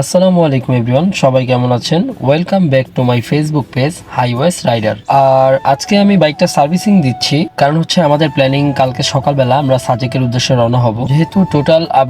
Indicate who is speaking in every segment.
Speaker 1: আসসালামু আলাইকুম এভরিওয়ান, সবাই কেমন আছেন? Welcome back to my Facebook page highways rider আর আজকে আমি বাইকটা সার্ভিসিং দিচ্ছি, কারণ হচ্ছে আমাদের প্ল্যানিং কালকে সকালবেলা আমরা সাজেকের উদ্দেশ্যে রওনা হব। যেহেতু টোটাল আপ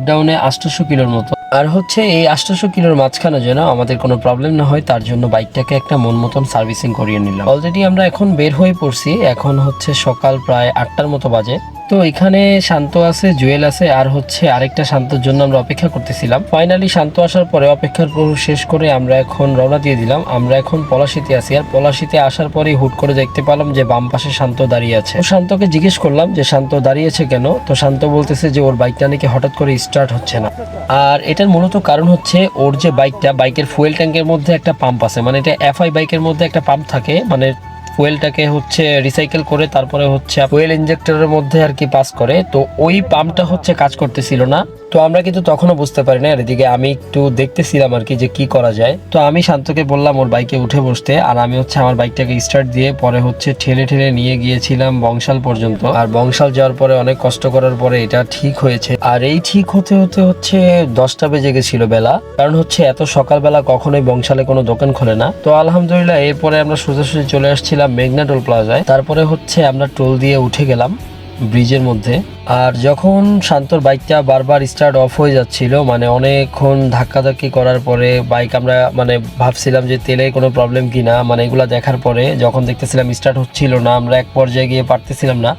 Speaker 1: আটশোশো কিলোর মতো। আর হচ্ছে এই আটশোশো কিলোর মাঝখানে যেন আমাদের কোনো প্রবলেম না হয়, তার জন্য বাইকটাকে একটা মন মতন সার্ভিসিং করিয়ে নিলাম। অলরেডি আমরা এখন বের হয়ে পড়ছি, এখন হচ্ছে সকাল প্রায় আটটার মতো বাজে। তো এখানে শান্ত আছে, জুয়েল আছে, আর হচ্ছে আরেকটা শান্তর জন্য আমরা অপেক্ষা করতেছিলাম। ফাইনালি শান্ত আসার পরে অপেক্ষার পর শেষ করে আমরা এখন রওনা দিয়ে দিলাম। আমরা এখন পলাশিতে আছি, আর পলাশিতে আসার পরে হুট করে দেখতে পেলাম যে বাম পাশে শান্ত দাঁড়িয়ে আছে। শান্তকে জিজ্ঞেস করলাম যে, শান্ত দাঁড়িয়েছে কেন? তো শান্ত বলতেছে যে, ওর বাইকটা নাকি হঠাৎ করে স্টার্ট হচ্ছে না। আর এটার মূলত কারণ হচ্ছে ওর যে বাইকটা, বাইকের ফুয়েল ট্যাঙ্কের মধ্যে একটা পাম্প আছে। মানে এটা এফআই বাইকের মধ্যে একটা পাম্প থাকে। মানে ফুয়েলটাকে হচ্ছে রিসাইকেল করে, তারপরে হচ্ছে ফুয়েল ইঞ্জেক্টরের মধ্যে আর কি পাস করে। তো ওই পাম্পটা হচ্ছে কাজ করতেছিল না। তো আমরা কিন্তু তখনও বুঝতে পারি না, এদিকে আমি একটু দেখতেছিলাম আর কি যে কি করা যায়। তো আমি শান্তকে বললাম ওর বাইকে উঠে বসতে, আর আমি হচ্ছে আমার বাইকটাকে স্টার্ট দিয়ে পরে হচ্ছে ঠেলে ঠেলে নিয়ে গিয়েছিলাম বংশাল পর্যন্ত। আর বংশাল যাওয়ার পরে অনেক কষ্ট করার পরে এটা ঠিক হয়েছে। আর এই ঠিক হতে হতে হচ্ছে দশটা বেজে গেছিল বেলা। কারণ হচ্ছে এত সকালবেলা কখনোই বংশালে কোনো দোকান খোলে না। তো আলহামদুলিল্লাহ, এরপরে আমরা সোজাসুজি চলে আসছিলাম মেঘনা টোল প্লাজায়। তারপরে হচ্ছে আমরা টোল দিয়ে উঠে গেলাম। ব্রিজের মধ্যে। আর যখন শান্তর বাইকটা বারবার স্টার্ট অফ হয়ে যাচ্ছিল মানে অনেকক্ষণ ধাক্কাধাক্কি করার পরে বাইক আমরা মানে ভাবছিলাম যে তেলে কোনো প্রবলেম কি না মানে এগুলা দেখার পরে যখন দেখতেছিলাম স্টার্ট হচ্ছিল না, আমরা এক পর্যায়ে গিয়ে পারতেছিলাম না,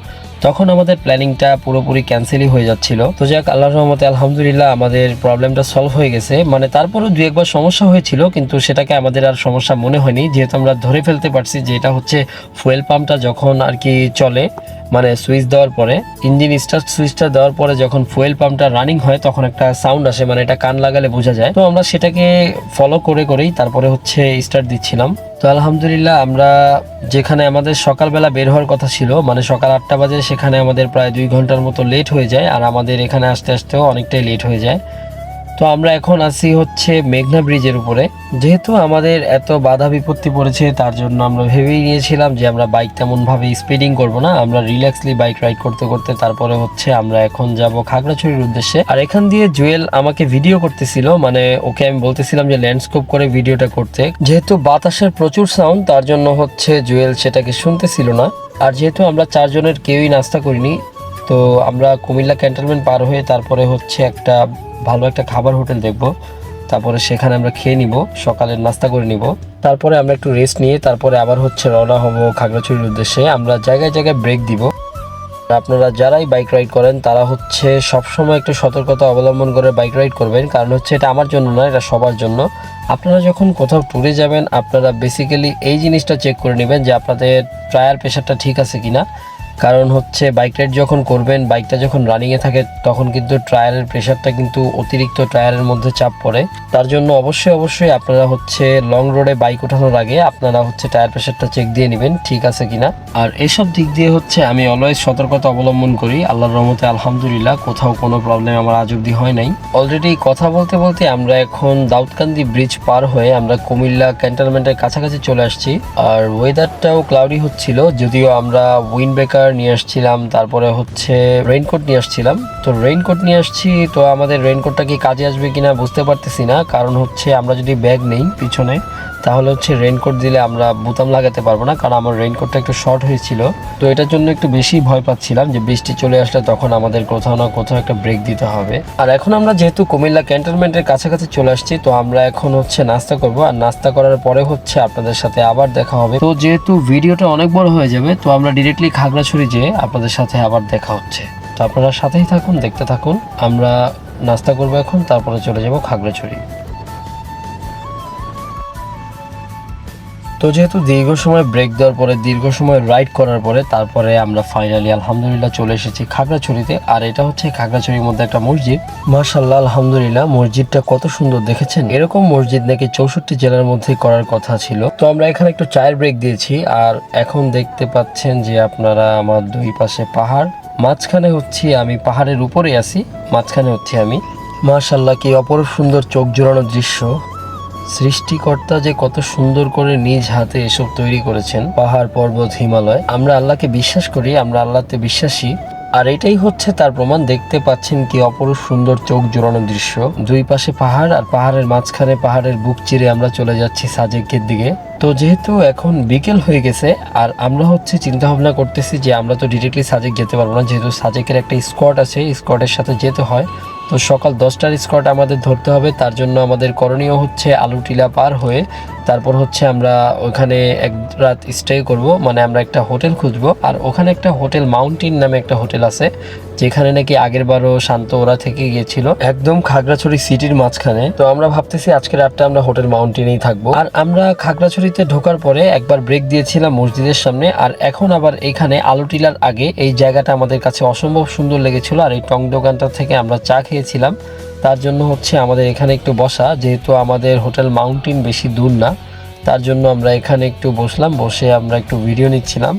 Speaker 1: তখন আমাদের প্ল্যানিংটা পুরোপুরি ক্যান্সেলই হয়ে যাচ্ছিল। তো যাক, আল্লাহর রহমতে আলহামদুলিল্লাহ আমাদের প্রবলেমটা সলভ হয়ে গেছে। মানে তারপরও দু একবার সমস্যা হয়েছিল, কিন্তু সেটাকে আমাদের আর সমস্যা মনে হয়নি। যেহেতু আমরা ধরে ফেলতে পারছি যে এটা হচ্ছে ফুয়েল পাম্পটা যখন আর কি চলে মানে সুইচ দেওয়ার পরে, ইঞ্জিন স্টার্ট সুইচটা দেওয়ার পরে যখন ফুয়েল পাম্পটা রানিং হয়, তখন একটা সাউন্ড আসে মানে এটা কান লাগালে বোঝা যায়। তো আমরা সেটাকে ফলো করে করেই তারপরে হচ্ছে স্টার্ট দিচ্ছিলাম। তো আলহামদুলিল্লাহ আমরা যেখানে আমাদের সকালবেলা বের হওয়ার কথা ছিল মানে সকাল আটটা বাজে, সেখানে আমাদের প্রায় দুই ঘণ্টার মতো লেট হয়ে যায়, আর আমাদের এখানে আসতে আসতেও অনেকটাই লেট হয়ে যায়। তো আমরা এখন আছি হচ্ছে মেঘনা ব্রিজের উপরে। যেহেতু আমাদের এত বাধা বিপত্তি পড়েছে, তার জন্য আমরা ভেবেই নিয়েছিলাম যে আমরা বাইক তেমনভাবে স্পিডিং করব না। আমরা রিল্যাক্সলি বাইক রাইড করতে করতে তারপরে হচ্ছে আমরা এখন যাব খাগড়াছড়ির উদ্দেশ্যে। আর এখান দিয়ে জুয়েল আমাকে ভিডিও করতেছিল মানে ওকে আমি বলতেছিলাম যে ল্যান্ডস্কোপ করে ভিডিওটা করতে। যেহেতু বাতাসের প্রচুর সাউন্ড তার জন্য হচ্ছে জুয়েল সেটাকে শুনতেছিল না। আর যেহেতু আমরা চারজনের কেউই নাস্তা করিনি, তো আমরা কুমিল্লা ক্যান্টনমেন্ট পার হয়ে তারপরে হচ্ছে একটা ভালো একটা খাবার হোটেল দেখব। তারপরে সেখানে আমরা খেয়ে নিব, সকালের নাস্তা করে নিব। তারপরে আমরা একটু রেস্ট নিয়ে তারপরে আবার হচ্ছে রওনা হব খাগড়াছড়ির উদ্দেশ্যে। আমরা জায়গায় জায়গায় ব্রেক দিব। আপনারা যারাই বাইক রাইড করেন, তারা হচ্ছে সবসময় একটু সতর্কতা অবলম্বন করে বাইক রাইড করবেন। কারণ হচ্ছে এটা আমার জন্য না, এটা সবার জন্য। আপনারা যখন কোথাও ট্যুরে যাবেন, আপনারা বেসিক্যালি এই জিনিসটা চেক করে নেবেন যে আপনাদের টায়ার প্রেশারটা ঠিক আছে কিনা। কারণ হচ্ছে বাইক রাইড যখন করবেন বাইকটা যখন রানিংয়ে থাকে, তখন কিন্তু টায়ারের প্রেশারটা কিন্তু অতিরিক্ত টায়ারের মধ্যে চাপ পড়ে। তার জন্য অবশ্যই অবশ্যই আপনারা হচ্ছে লং রোডে বাইক ওঠানোর আগে আপনারা হচ্ছে টায়ার প্রেশারটা চেক দিয়ে নেবেন, ঠিক আছে কিনা। আর এসব দিক দিয়ে হচ্ছে আমি অলওয়েজ সতর্কতা অবলম্বন করি। আল্লাহর রহমতে আলহামদুলিল্লাহ কোথাও কোনো প্রবলেম আমার আজ অব্দি হয় নাই। অলরেডি কথা বলতে বলতে আমরা এখন দাউদকান্দি ব্রিজ পার হয়ে আমরা কুমিল্লা ক্যান্টনমেন্টের কাছাকাছি চলে আসছি। আর ওয়েদারটাও ক্লাউডি হচ্ছিল, যদিও আমরা উইন্ড ব্রেকার নিয়ে আসছিলাম, তারপরে হচ্ছে রেইনকোট নিয়ে আসছিলাম। তো রেইনকোট নিয়ে আসছি, তো আমাদের রেইনকোটটা কি কাজে আসবে কিনা বুঝতে পারতেছি না। কারণ হচ্ছে আমরা যদি ব্যাগ নেই পিছনে, তাহলে হচ্ছে রেইনকোট দিলে আমরা বোতাম লাগাতে পারব না, কারণ আমার রেইনকোটটা একটু শর্ট হয়েছিল। তো এটার জন্য একটু বেশি ভয় পাচ্ছিলাম যে বৃষ্টি চলে আসলে তখন আমাদের কোথাও না কোথাও একটা ব্রেক দিতে হবে। আর এখন আমরা যেহেতু কুমিল্লা ক্যান্টনমেন্টের কাছাকাছি চলে আসছি, তো আমরা এখন হচ্ছে নাস্তা করব। আর নাস্তা করার পরে হচ্ছে আপনাদের সাথে আবার দেখা হবে। তো যেহেতু ভিডিওটা অনেক বড় হয়ে যাবে, তো আমরা ডিরেক্টলি যেয়ে আপনাদের সাথে আবার দেখা হচ্ছে। তো আপনারা সাথেই থাকুন, দেখতে থাকুন। আমরা নাস্তা করব এখন, তারপরে চলে যাব খাগড়াছড়ি। তো যেহেতু দীর্ঘ সময় ব্রেক দেওয়ার পরে, দীর্ঘ সময় রাইড করার পরে, তারপরে আমরা ফাইনালি আলহামদুলিল্লাহ চলে এসেছি খাগড়াছড়িতে। আর এটা হচ্ছে খাগড়াছড়ির মধ্যে একটা মসজিদ। মার্শাল্লাহ আলহামদুলিল্লাহ, মসজিদটা কত সুন্দর দেখেছেন। এরকম মসজিদ নাকি চৌষট্টি জেলার মধ্যে করার কথা ছিল। তো আমরা এখানে একটু চায়ের ব্রেক দিয়েছি, আর এখন দেখতে পাচ্ছেন যে আপনারা আমার দুই পাশে পাহাড়। মাঝখানে হচ্ছে আমি, পাহাড়ের উপরে আছি, মাঝখানে হচ্ছে আমি। মার্শাল্লাহ কি অপরূপ সুন্দর চোখ জোড়ানো দৃশ্য। সৃষ্টিকর্তা যে কত সুন্দর করে নিজ হাতে এসব তৈরি করেছেন, পাহাড়, পর্বত, হিমালয়, আমরা আল্লাহকে বিশ্বাস করি, আমরা আল্লাহতে বিশ্বাসী। আর এটাই হচ্ছে তার প্রমাণ, দেখতে পাচ্ছেন কি অপরূপ সুন্দর চোখ জোড়ানো দৃশ্য। দুই পাশে পাহাড় আর পাহাড়ের মাঝখানে পাহাড়ের বুক চিরে আমরা চলে যাচ্ছি সাজেকের দিকে। তো যেহেতু এখন বিকেল হয়ে গেছে, আর আমরা হচ্ছে চিন্তা ভাবনা করতেছি যে আমরা তো ডিরেক্টলি সাজেক যেতে পারব না, যেহেতু সাজেকের একটা স্কোয়াড আছে স্কোয়াডের সাথে যেতে হয়। তো সকাল দশটার স্কট আমাদের ধরতে হবে। তার জন্য আমাদের করণীয় হচ্ছে আলুটিলা পার হয়ে তারপর হচ্ছে আমরা ওখানে এক রাত স্টে করব মানে আমরা একটা হোটেল খুঁজবো, আর ওখানে একটা হোটেল মাউন্টেন নামে একটা হোটেল আছে, যেখানে নাকি আগের বারও শান্ত ওরা থেকে গিয়েছিল, একদম খাগড়াছড়ি সিটির মাঝখানে। তো আমরা ভাবতেছি আজকে রাতটা আমরা হোটেল মাউন্টেনেই থাকব। আর আমরা খাগড়াছড়িতে ঢোকার পরে একবার ব্রেক দিয়েছিলাম মসজিদের সামনে, আর এখন আবার এখানে আলো টিলার আগে এই জায়গাটা আমাদের কাছে অসম্ভব সুন্দর লেগেছিল, আর এই টং দোকানটা থেকে আমরা চা খেয়েছিলাম। তার জন্য হচ্ছে আমাদের এখানে একটু বসা, যেহেতু আমাদের হোটেল মাউন্টেন বেশি দূর না, তার জন্য আমরা এখানে একটু বসলাম, বসে আমরা একটু ভিডিও নিচ্ছিলাম।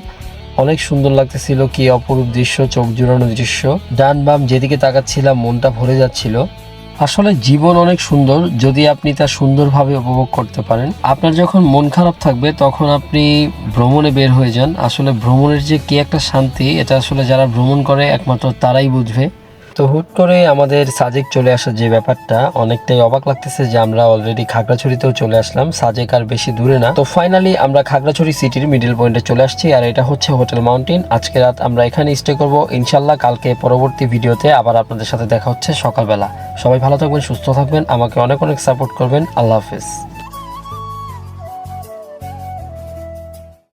Speaker 1: অনেক সুন্দর লাগতেছিল কি অপরূপ দৃশ্য, চোখ জুড়ানো দৃশ্য। ডান বাম যেদিকে তাকাচ্ছিলাম, মনটা ভরে যাচ্ছিল। আসলে জীবন অনেক সুন্দর, যদি আপনি তা সুন্দরভাবে উপভোগ করতে পারেন। আপনার যখন মন খারাপ থাকবে, তখন আপনি ভ্রমণে বের হয়ে যান। আসলে ভ্রমণের যে কি একটা শান্তি, এটা আসলে যারা ভ্রমণ করে, একমাত্র তারাই বুঝবে। তো হুট করে আমাদের সাজেক চলে আসার যে ব্যাপারটা, অনেকটাই অবাক লাগতেছে যে আমরা অলরেডি খাগড়াছড়িতেও চলে আসলাম। সাজেক আর বেশি দূরে না। তো ফাইনালি আমরা খাগড়াছড়ি সিটির মিডল পয়েন্টে চলে আসছি, আর এটা হচ্ছে হোটেল মাউন্টেন আজকে রাত আমরা এখানে স্টে করব। ইনশাল্লাহ কালকে পরবর্তী ভিডিওতে আবার আপনাদের সাথে দেখা হচ্ছে সকালবেলা। সবাই ভালো থাকবেন, সুস্থ থাকবেন। আমাকে অনেক অনেক সাপোর্ট করবেন। আল্লাহ হাফেজ।